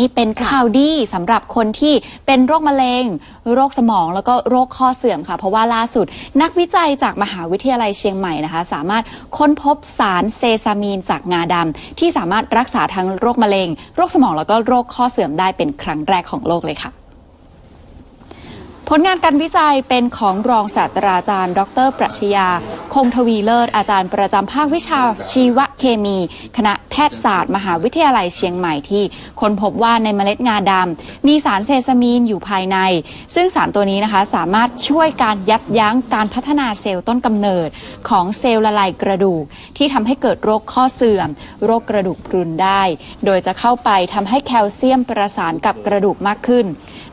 นี่เป็นข่าวดีสำหรับคนที่เป็นโรคมะเร็ง โรคสมองแล้วก็โรคข้อเสื่อมค่ะ เพราะว่าล่าสุด นักวิจัยจากมหาวิทยาลัยเชียงใหม่นะคะ สามารถค้นพบสารเซซามีนจากงาดำที่สามารถรักษาทั้งโรคมะเร็ง โรคสมองแล้วก็โรคข้อเสื่อมได้เป็นครั้งแรกของโลกเลยค่ะ ผลงานการวิจัยเป็นของรองศาสตราจารย์ ดร ปรัชญาคงทวีเลิศ อาจารย์ประจำภาควิชาชีวเคมี คณะแพทยศาสตร์ มหาวิทยาลัยเชียงใหม่ที่ค้นพบว่าในเมล็ดงาดำมีสารเซซามีนอยู่ภายใน ซึ่งสารตัวนี้นะคะสามารถช่วยการยับยั้งการพัฒนาเซลล์ต้นกำเนิดของเซลล์ละลายกระดูก ที่ทำให้เกิดโรคข้อเสื่อม โรคกระดูกพรุนได้ โดยจะเข้าไปทำให้แคลเซียมประสานกับกระดูกมากขึ้น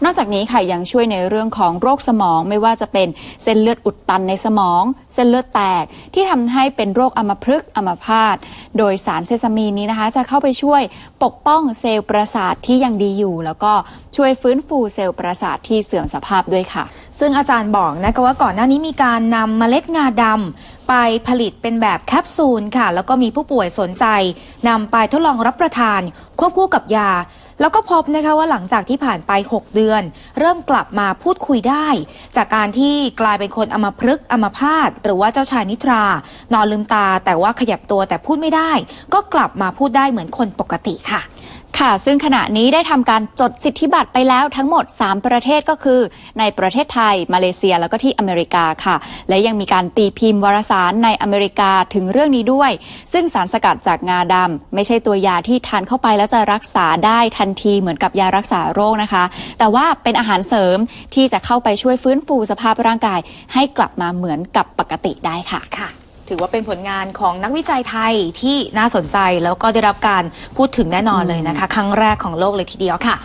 นอกจากนี้ค่ะยังช่วยในเรื่องของโรคสมองไม่ว่าจะเป็นเส้นเลือดอุดตันในสมอง เส้นเลือดแตกที่ทำให้เป็นโรคอัมพฤกษ์อัมพาตโดยสารเซซามีนนี้นะคะ จะเข้าไปช่วยปกป้องเซลล์ประสาทที่ยังดีอยู่ แล้วก็ช่วยฟื้นฟูเซลล์ประสาทที่เสื่อมสภาพด้วยค่ะ ซึ่งอาจารย์บอกนะคะว่าก่อนหน้านี้มีการนำเมล็ดงาดำไปผลิตเป็นแบบแคปซูลค่ะ แล้วก็มีผู้ป่วยสนใจนำไปทดลองรับประทานควบคู่กับยา แล้วก็พบนะคะว่าหลังจากที่ผ่านไป 6 เดือน เริ่มกลับมาพูดคุยได้ จากการที่กลายเป็นคนอมพฤกษ์อมพาตหรือว่าเจ้าชายนิทรา นอนลืมตาแต่ว่าขยับตัวแต่พูดไม่ได้ ก็กลับมาพูดได้เหมือนคนปกติค่ะ ค่ะ ซึ่งขณะนี้ได้ทำการจดสิทธิบัตรไปแล้วทั้งหมด 3 ประเทศก็คือ ในประเทศไทย มาเลเซียแล้วก็ที่อเมริกาค่ะ และยังมีการตีพิมพ์วารสารในอเมริกาถึงเรื่องนี้ด้วย ซึ่งสารสกัดจากงาดำไม่ใช่ตัวยาที่ทานเข้าไปแล้วจะรักษาได้ทันทีเหมือนกับยารักษาโรคนะคะ แต่ว่าเป็นอาหารเสริมที่จะเข้าไปช่วยฟื้นฟูสภาพร่างกาย ให้กลับมาเหมือนกับปกติได้ค่ะค่ะ ถือว่าเป็นผลงานของนักวิจัยไทยที่น่าสนใจแล้วก็ได้รับการพูดถึงแน่นอนเลยนะคะ ครั้งแรกของโลกเลยทีเดียวค่ะ